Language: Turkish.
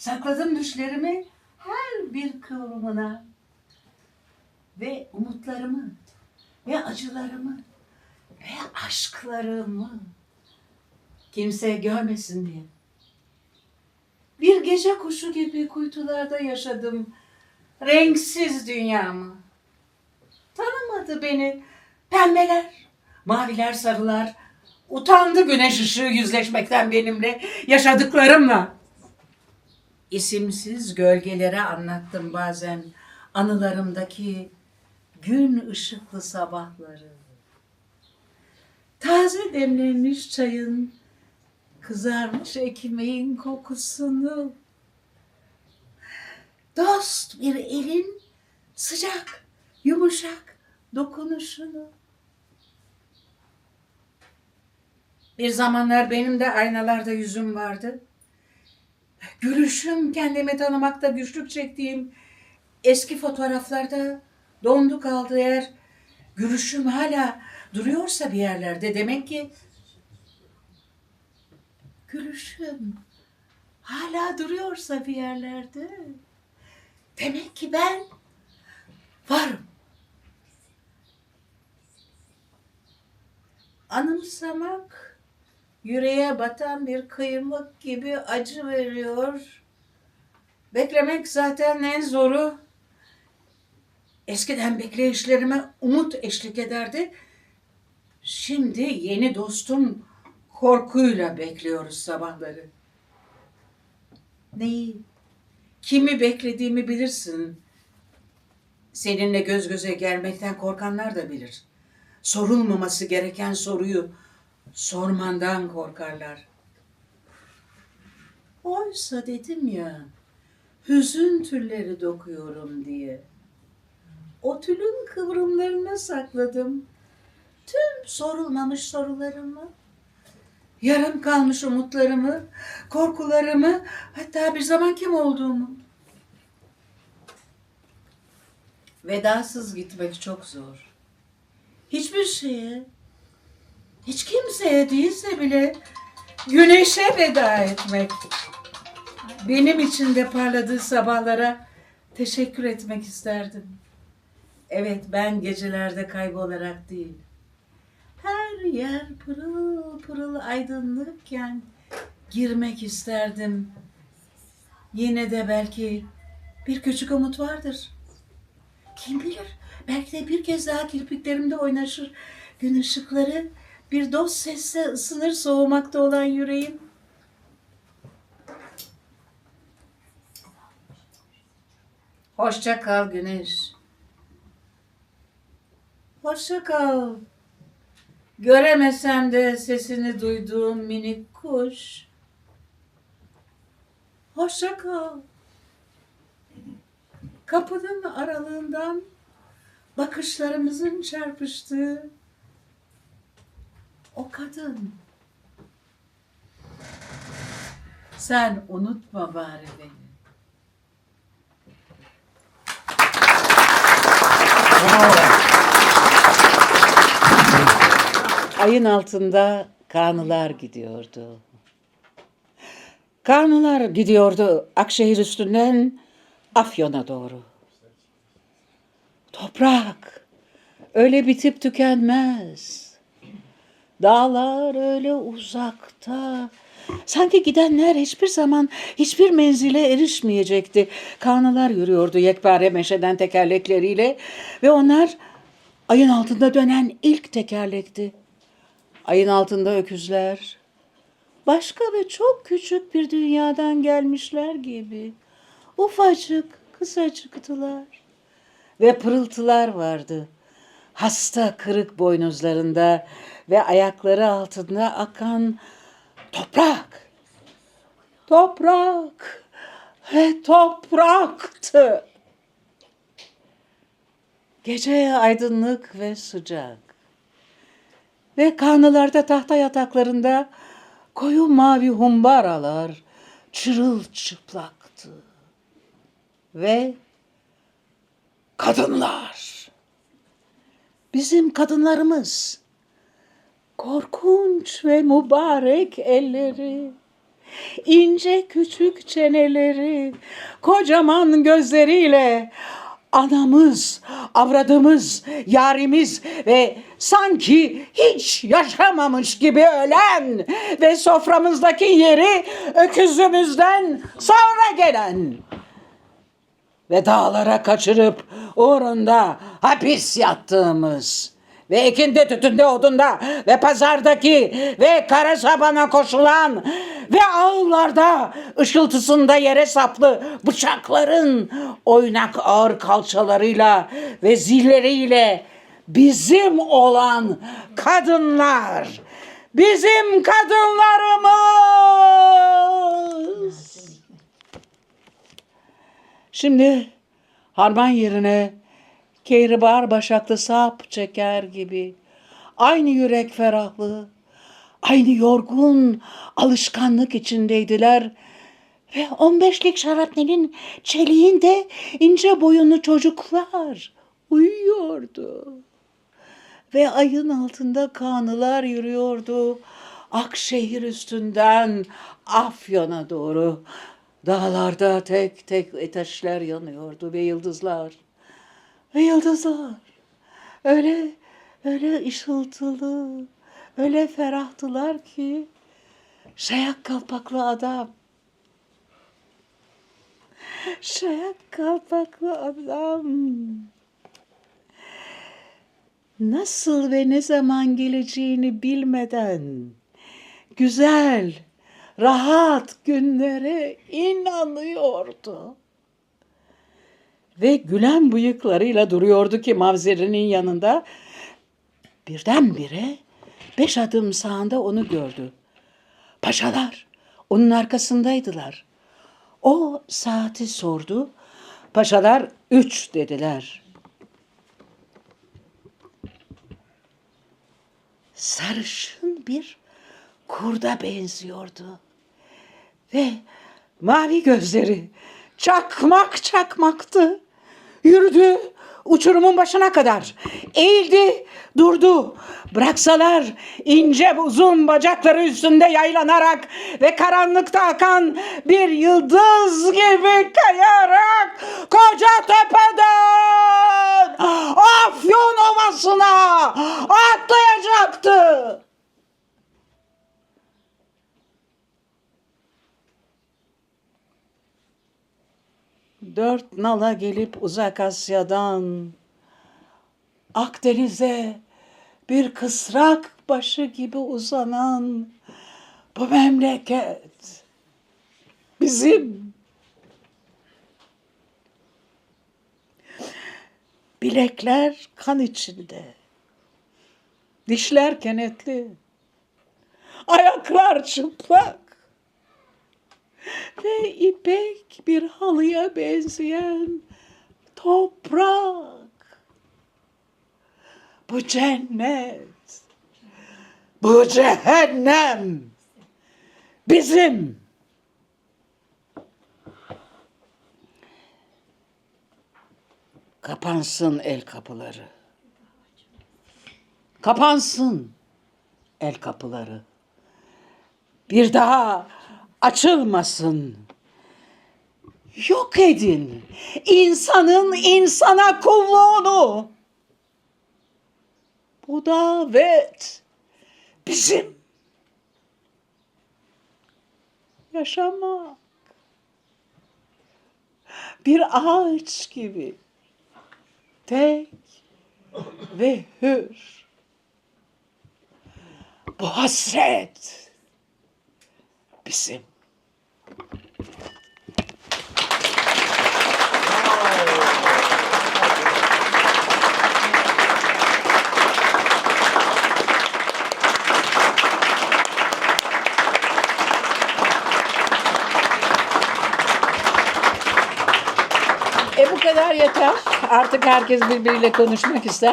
Sakladım düşlerimi her bir kıvrımına. Ve umutlarımı ve acılarımı ve aşklarımı kimse görmesin diye. Bir gece kuşu gibi kuytularda yaşadım renksiz dünyamı. Tanımadı beni pembeler, maviler, sarılar. Utandı güneş ışığı yüzleşmekten benimle, yaşadıklarımla. İsimsiz gölgelere anlattım bazen anılarımdaki gün ışıklı sabahları. Taze demlenmiş çayın, kızarmış ekmeğin kokusunu. Dost bir elin sıcak, yumuşak dokunuşunu. Bir zamanlar benim de aynalarda yüzüm vardı. Gülüşüm kendimi tanımakta güçlük çektiğim eski fotoğraflarda dondu kaldı eğer gülüşüm hala duruyorsa bir yerlerde demek ki gülüşüm hala duruyorsa bir yerlerde demek ki ben varım. Anımsamak yüreğe batan bir kıymık gibi acı veriyor. Beklemek zaten en zoru. Eskiden bekleyişlerime umut eşlik ederdi. Şimdi yeni dostum korkuyla bekliyoruz sabahları. Neyi? Kimi beklediğimi bilirsin. Seninle göz göze gelmekten korkanlar da bilir. Sorulmaması gereken soruyu sormandan korkarlar. Oysa dedim ya, hüzün tülleri dokuyorum diye. O tülün kıvrımlarına sakladım tüm sorulmamış sorularımı. Yarım kalmış umutlarımı, korkularımı, hatta bir zaman kim olduğumu. Vedasız gitmek çok zor. Hiçbir şeye, hiç kimseye değilse bile güneşe veda etmek. Benim için de parladığı sabahlara teşekkür etmek isterdim. Evet ben gecelerde kaybolarak değil. Her yer pırıl pırıl aydınlıkken girmek isterdim. Yine de belki bir küçük umut vardır. Kim bilir belki de bir kez daha kirpiklerimde oynaşır gün ışıkları bir dost sesle ısınır soğumakta olan yüreğim. Hoşça kal güneş. Hoşça kal. Göremesem de sesini duyduğum minik kuş. Hoşça kal. Kapının aralığından bakışlarımızın çarpıştığı o kadın. Sen unutma bari beni. Ayın altında kanılar gidiyordu. Kanılar gidiyordu Akşehir üstünden Afyon'a doğru. Toprak öyle bitip tükenmez. Dağlar öyle uzakta. Sanki gidenler hiçbir zaman hiçbir menzile erişmeyecekti. Kanılar yürüyordu yekpare meşeden tekerlekleriyle ve onlar ayın altında dönen ilk tekerlekti. Ayın altında öküzler. Başka ve çok küçük bir dünyadan gelmişler gibi. Ufacık, kısacıktılar. Ve pırıltılar vardı. Hasta kırık boynuzlarında ve ayakları altında akan toprak. Toprak ve topraktı. Gece aydınlık ve sıcak ve kanlılarda tahta yataklarında koyu mavi humbaralar çırılçıplaktı. Ve kadınlar, bizim kadınlarımız, korkunç ve mübarek elleri, ince küçük çeneleri, kocaman gözleriyle anamız, avradımız, yarimiz ve sanki hiç yaşamamış gibi ölen ve soframızdaki yeri öküzümüzden sonra gelen ve dağlara kaçırıp uğrunda hapis yattığımız ve ekinde tütünde odunda ve pazardaki ve kara sabana koşulan ve ağlarda ışıltısında yere saplı bıçakların oynak ağır kalçalarıyla ve zilleriyle bizim olan kadınlar bizim kadınlarımız Şimdi harman yerine kehribar başaklı sap çeker gibi aynı yürek ferahlığı, aynı yorgun alışkanlık içindeydiler ve 15'lik şarapnelin çeliğinde ince boyunlu çocuklar uyuyordu. Ve ayın altında kanılar yürüyordu. Akşehir üstünden Afyon'a doğru. Dağlarda tek tek ateşler yanıyordu ve yıldızlar. Ve yıldızlar. Öyle, öyle ışıltılı, öyle ferahtılar ki şayak kalpaklı adam. Şayak kalpaklı adam nasıl ve ne zaman geleceğini bilmeden güzel, rahat günlere inanıyordu. Ve gülen bıyıklarıyla duruyordu ki mavzerinin yanında birdenbire beş adım sağında onu gördü. Paşalar onun arkasındaydılar. O saati sordu. Paşalar üç dediler. sarışın bir kurda benziyordu. Ve mavi gözleri çakmak çakmaktı. Yürüdü uçurumun başına kadar. Eğildi, durdu. Bıraksalar ince uzun bacakları üstünde yaylanarak ve karanlıkta akan bir yıldız gibi kayarak koca tepeden Afyon Ovası'na atlayacaktı. Dört nala gelip uzak Asya'dan Akdeniz'e bir kısrak başı gibi uzanan bu memleket bizim. Bilekler kan içinde, dişler kenetli, ayaklar çıplak ve ipek bir halıya benzeyen toprak. Bu cennet, bu cehennem bizim. Kapansın el kapıları. Kapansın el kapıları. Bir daha açılmasın. Yok edin insanın insana kulluğunu. Bu davet bizim. Yaşamak. Bir ağaç gibi. Tek ve hür. Bu hasret bizim. E bu kadar yeter. Artık herkes birbiriyle konuşmak ister.